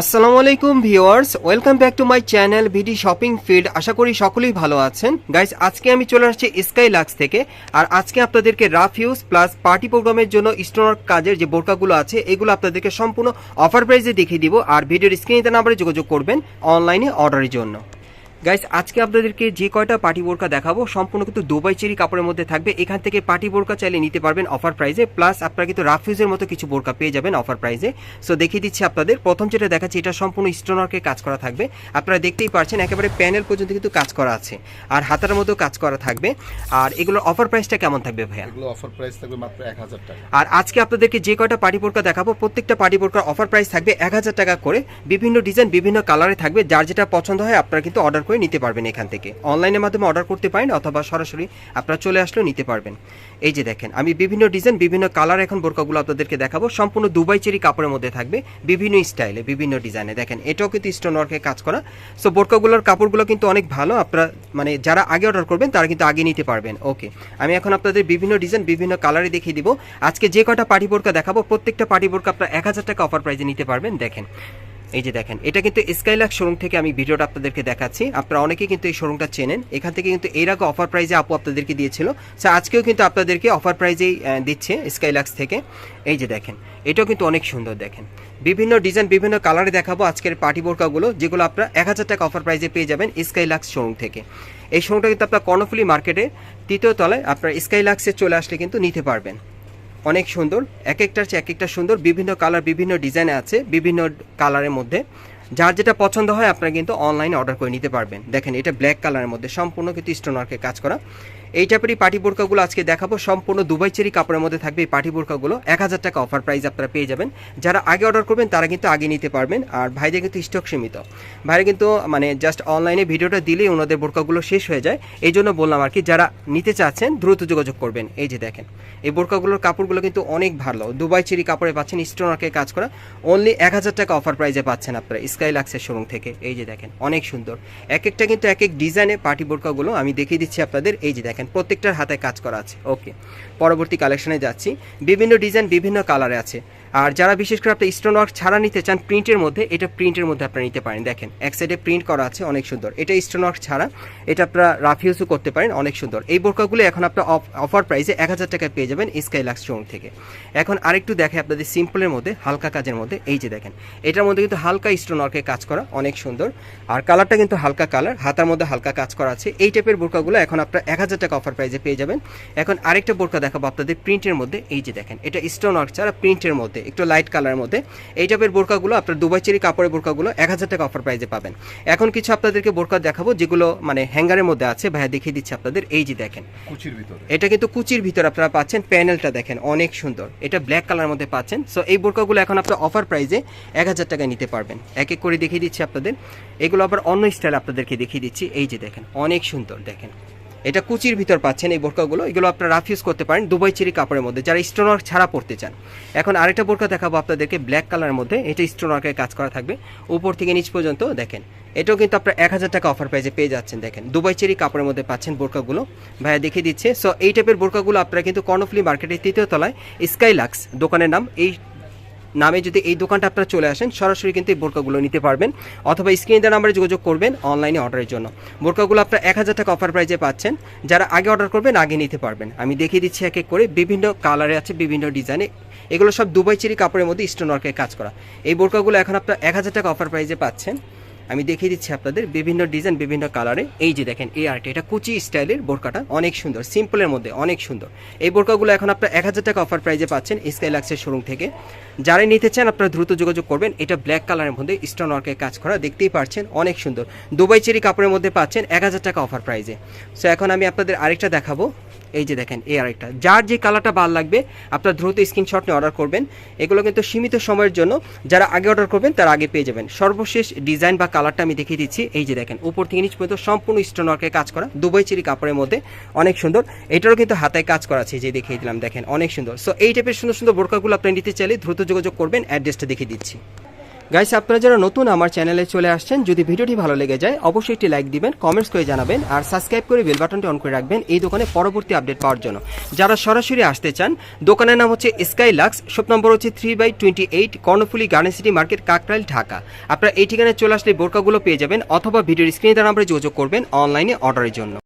আসসালামু আলাইকুম viewers, welcome back to my channel VD shopping field. আশা করি সকলেই ভালো আছেন। গাইস, আজকে আমি চলে আসছি স্কাই লাক্স থেকে। আর আজকে আপনাদেরকে রাফ ইউজ প্লাস পার্টি প্রোগ্রামের জন্য স্টোনার কাজের যে বোরকাগুলো আছে, এগুলো আপনাদেরকে সম্পূর্ণ অফার প্রাইসে দেখিয়ে দিব। আর ভিডিওর স্ক্রিনে নাম্বারে যোগাযোগ করবেন অনলাইনে অর্ডারের জন্য। গাইস আজকে আপনাদেরকে যে কয়টা পার্টি বোরকা দেখাবো সম্পূর্ণ কিন্তু দুবাই চেরি কাপড়ের মধ্যে থাকবে। এখান থেকে পার্টি বোরকা চাইলে নিতে পারবেন অফার প্রাইজে প্লাস আপনারা কিন্তু রাফিউজের মতো কিছু বোরকা পেয়ে যাবেন অফার প্রাইজে সো দেখিয়ে দিচ্ছি আপনাদের। প্রথম যেটা দেখাচ্ছি এটা সম্পূর্ণ স্টোনারকে কাজ করা থাকবে। আপনারা দেখতেই পারছেন একেবারে প্যানেল পর্যন্ত কিন্তু কাজ করা আছে। আর হাতার মধ্যেও কাজ করা থাকবে। আর এগুলোর অফার প্রাইসটা কেমন থাকবে ভাইয়া? এগুলো অফার প্রাইস থাকবে মাত্র এক হাজার টাকা। আর আজকে আপনাদেরকে যে কয়টা পার্টি বোরকা দেখাবো প্রত্যেকটা পার্টি বোরকার অফার প্রাইস থাকবে এক হাজার টাকা করে। বিভিন্ন ডিজাইন বিভিন্ন কালারে থাকবে। যার যেটা পছন্দ হয় আপনারা কিন্তু অর্ডার করে নিতে পারবেন এখান থেকে। অনলাইনের মাধ্যমে অর্ডার করতে পারেন অথবা সরাসরি আপনারা চলে আসলেও নিতে পারবেন। এই যে দেখেন, আমি বিভিন্ন ডিজাইন বিভিন্ন কালার এখন বোরকাগুলো আপনাদেরকে দেখাবো। সম্পূর্ণ দুবাই চেরি কাপড়ের মধ্যে থাকবে, বিভিন্ন স্টাইলে বিভিন্ন ডিজাইনে দেখেন, এটাও কিন্তু স্টোন ওয়ার্কে কাজ করা। সো বোরকাগুলোর কাপড়গুলো কিন্তু অনেক ভালো। আপনারা মানে যারা আগে অর্ডার করবেন, তারা কিন্তু আগে নিতে পারবেন। ওকে আমি এখন আপনাদের বিভিন্ন ডিজাইন বিভিন্ন কালারে দেখিয়ে দিব। আজকে যে কটা পার্টি বোরকা দেখাবো, প্রত্যেকটা পার্টি বোরকা আপনারা এক হাজার টাকা অফার প্রাইজে নিতে পারবেন। দেখেন এই যে দেখেন, এটা কিন্তু স্কাইলাক শোরুম থেকে আমি ভিডিওটা আপনাদেরকে দেখাচ্ছি। আপনারা অনেকেই কিন্তু এই শোরুমটা চেনেন। এখান থেকে কিন্তু এর আগে অফার প্রাইজে আপু আপনাদেরকে দিয়েছিল। সো আজকেও কিন্তু আপনাদেরকে অফার প্রাইজেই দিচ্ছে স্কাইলাক্স থেকে। এই যে দেখেন, এটাও কিন্তু অনেক সুন্দর দেখেন। বিভিন্ন ডিজাইন বিভিন্ন কালারে দেখাবো আজকের পার্টি বোরকাগুলো, যেগুলো আপনারা এক হাজার টাকা অফার প্রাইজে পেয়ে যাবেন স্কাইলাক্স শোরুম থেকে। এই শোরুমটা কিন্তু আপনার কর্ণফুলি মার্কেটে তৃতীয় তলায় আপনার স্কাইলাক্সে চলে আসলে কিন্তু নিতে পারবেন। অনেক সুন্দর এক একটার চেয়ে এক একটা সুন্দর, বিভিন্ন কালার, বিভিন্ন ডিজাইন আছে, বিভিন্ন কালারের মধ্যে। যার যেটা পছন্দ হয় আপনারা কিন্তু অনলাইনে অর্ডার করে নিতে পারবেন। দেখেন, এটা ব্ল্যাক কালারের মধ্যে, সম্পূর্ণ কিন্তু স্টোনারকে কাজ করা। এই টাইপেরই পার্টি বোরকাগুলো আজকে দেখাবো। সম্পূর্ণ দুবাই চেরি কাপড়ের মধ্যে থাকবে এই পার্টি বোরকাগুলো। এক হাজার টাকা অফার প্রাইস আপনারা পেয়ে যাবেন। যারা আগে অর্ডার করবেন, তারা কিন্তু আগে নিতে পারবেন। আর ভাইদের কিন্তু স্টক সীমিত। ভাইরা কিন্তু মানে জাস্ট অনলাইনে ভিডিওটা দিলেই ওনাদের বোরকাগুলো শেষ হয়ে যায়। এই জন্য বললাম আর কি, যারা নিতে চাচ্ছেন, দ্রুত যোগাযোগ করবেন। এই যে দেখেন, এই বোরকাগুলোর কাপড়গুলো কিন্তু অনেক ভালো। দুবাই চেরি কাপড়ে পাচ্ছেন স্টোনারকে কাজ করা। অনলি এক হাজার টাকা অফার প্রাইজে পাচ্ছেন আপনারা স্কাই লাক্সের শোরুম থেকে। এই যে দেখেন, অনেক সুন্দর। এক একটা কিন্তু এক এক ডিজাইনে পার্টি বোরকাগুলো আমি দেখিয়ে দিচ্ছি আপনাদের। এই যে দেখেন প্রত্যেকটার হাতে কাজ করা আছে। ওকে পরবর্তী কালেকশনে যাচ্ছি। বিভিন্ন ডিজাইন বিভিন্ন কালারে আছে। আর যারা বিশেষ করে আপনি স্টোন ওয়ার্ক ছাড়া নিতে চান প্রিন্টের মধ্যে, এটা প্রিন্টের মধ্যে আপনারা নিতে পারেন। দেখেন, এক সাইডে প্রিন্ট করা আছে, অনেক সুন্দর। এটা স্টোন ওয়ার্ক ছাড়া, এটা আপনারা রাফ ইউজও করতে পারেন, অনেক সুন্দর। এই বোরকাগুলো এখন আপনার অফার প্রাইসে এক হাজার টাকায় পেয়ে যাবেন স্কাই লাক্স শোরুম থেকে। এখন আরেকটু দেখে আপনাদের সিম্পলের মধ্যে, হালকা কাজের মধ্যে। এই যে দেখেন, এটার মধ্যে কিন্তু হালকা স্টোন ওয়ার্কে কাজ করা, অনেক সুন্দর। আর কালারটা কিন্তু হালকা কালার হাতার মধ্যে হালকা কাজ করা আছে। এই টাইপের বোরকাগুলো এখন আপনার এক হাজার টাকা অফার প্রাইসে পেয়ে যাবেন। এখন আরেকটা বোরকা দেখাবো আপনাদের প্রিন্টের মধ্যে। এই যে দেখেন এটা স্টোন ওয়ার্ক ছাড়া প্রিন্টের মধ্যে একটু লাইট কালারের মধ্যে। এই টাইপের বোরকাগুলো আপনার দুবাই চেরি কাপড়ের বোরকাগুলো এক হাজার টাকা অফার প্রাইসে পাবেন। এখন কিছু আপনাদেরকে বোরকা দেখাবো যেগুলো মানে হ্যাঙ্গারের মধ্যে আছে। ভাইয়া দেখিয়ে দিচ্ছি আপনাদের। এই যে দেখেন কুচির ভিতরে। এটা কিন্তু কুচির ভিতর আপনারা পাচ্ছেন। প্যানেলটা দেখেন অনেক সুন্দর। এটা ব্ল্যাক কালার মধ্যে পাচ্ছেন। সো এই বোরকাগুলো এখন আপনার অফার প্রাইজে এক হাজার টাকায় নিতে পারবেন। এক এক করে দেখিয়ে দিচ্ছি আপনাদের। এগুলো আবার অন্য স্টাইল আপনাদেরকে দেখিয়ে দিচ্ছি। এই যে দেখেন অনেক সুন্দর দেখেন। এটা কুচির ভিতর পাচ্ছেন এই বোরকাগুলো। এগুলো আপনারা রাফ ইউজ করতে পারেন দুবাই চেরি কাপড়ের মধ্যে। যারা স্টোনার ছাড়া পড়তে চান। এখন আরেকটা বোরকা দেখাবো আপনাদেরকে ব্ল্যাক কালারের মধ্যে। এটা স্টোনারকের কাজ করা থাকবে। উপর থেকে নিচ পর্যন্ত দেখেন। এটাও কিন্তু আপনার এক হাজার টাকা অফার প্রাইসে পেয়ে যাচ্ছেন, দেখেন। দুবাই চেরি কাপড়ের মধ্যে পাচ্ছেন বোরকাগুলো। ভাইয়া দেখিয়ে দিচ্ছে। সো এই টাইপের বোরকাগুলো আপনারা কিন্তু কর্ণফুলি মার্কেটের তৃতীয় তলায় স্কাইলাক্স দোকানের নাম। এই নামে যদি এই দোকানটা আপনারা চলে আসেন, সরাসরি কিন্তু এই বোরকাগুলো নিতে পারবেন। অথবা স্ক্রিনে দেওয়া নাম্বারে যোগাযোগ করবেন অনলাইনে অর্ডারের জন্য। বোরকাগুলো আপনারা এক হাজার টাকা অফার প্রাইজে পাচ্ছেন। যারা আগে অর্ডার করবেন, আগে নিতে পারবেন। আমি দেখিয়ে দিচ্ছি এক এক করে বিভিন্ন কালারে আছে, বিভিন্ন ডিজাইনে এগুলো সব দুবাই চিরি কাপড়ের মধ্যে স্টোন ওয়ার্কের কাজ করা। এই বোরকাগুলো এখন আপনারা এক হাজার টাকা অফার প্রাইজে পাচ্ছেন। আমি দেখিয়ে দিচ্ছি আপনাদের বিভিন্ন ডিজাইন, বিভিন্ন কালারে। এই যে দেখেন এই আর্ট এটা কুচি স্টাইলের বোরকাটা। অনেক সুন্দর, সিম্পলের মধ্যে অনেক সুন্দর। এই বোরকাগুলো এখন আপনার এক হাজার টাকা অফার প্রাইজে পাচ্ছেন স্কাইলাক্সের শোরুম থেকে। যারাই নিতে চান, আপনারা দ্রুত যোগাযোগ করবেন। এটা ব্ল্যাক কালারের মধ্যে স্টোন ওয়ার্কের কাজ করা, দেখতেই পাচ্ছেন, অনেক সুন্দর। দুবাই চেরি কাপড়ের মধ্যে পাচ্ছেন এক হাজার টাকা অফার প্রাইজে সো এখন আমি আপনাদের আরেকটা দেখাবো। এই যে দেখেন, এই আরেকটা। যার যে কালারটা ভালো লাগবে, আপনার দ্রুত স্ক্রিনশট নিয়ে অর্ডার করবেন। এগুলো কিন্তু সীমিত সময়ের জন্য যারা আগে অর্ডার করবেন, তারা আগে পেয়ে যাবেন। সর্বশেষ ডিজাইন বা কালারটা আমি দেখিয়ে দিচ্ছি। এই যে দেখেন, উপর থেকে নিচ পর্যন্ত সম্পূর্ণ স্টোন ওয়ার্কের কাজ করা, দুবাই চিরি কাপড়ের মধ্যে। অনেক সুন্দর। এটারও কিন্তু হাতায় কাজ করা আছে যে দেখিয়ে দিলাম, দেখেন, অনেক সুন্দর। সো এই টাইপের সুন্দর সুন্দর বোরকাগুলো আপনি নিতে চাইলে দ্রুত যোগাযোগ করবেন অ্যাড্রেসটা দেখিয়ে দিচ্ছি। গাইস আপনারা যারা নতুন আমার চ্যানেলে চলে আসছেন, যদি ভিডিওটি ভালো লেগে যায়, অবশ্যই একটি লাইক দিবেন কমেন্টস করে জানাবেন, আর সাবস্ক্রাইব করে বেল বাটনটি অন করে রাখবেন এই দোকানে পরবর্তী আপডেট পাওয়ার জন্য। যারা সরাসরি আসতে চান, দোকানের নাম হচ্ছে স্কাই লাক্স শপ নম্বর হচ্ছে three by twenty eight Karnaphuli garden city market Kakrail, Dhaka. আপনারা এই ঠিকানায় চলে আসলে বোরকাগুলো পেয়ে যাবেন, অথবা ভিডিওর স্ক্রিনে দ্বারা আমরা যোগাযোগ করবেন অনলাইনে অর্ডারের জন্য।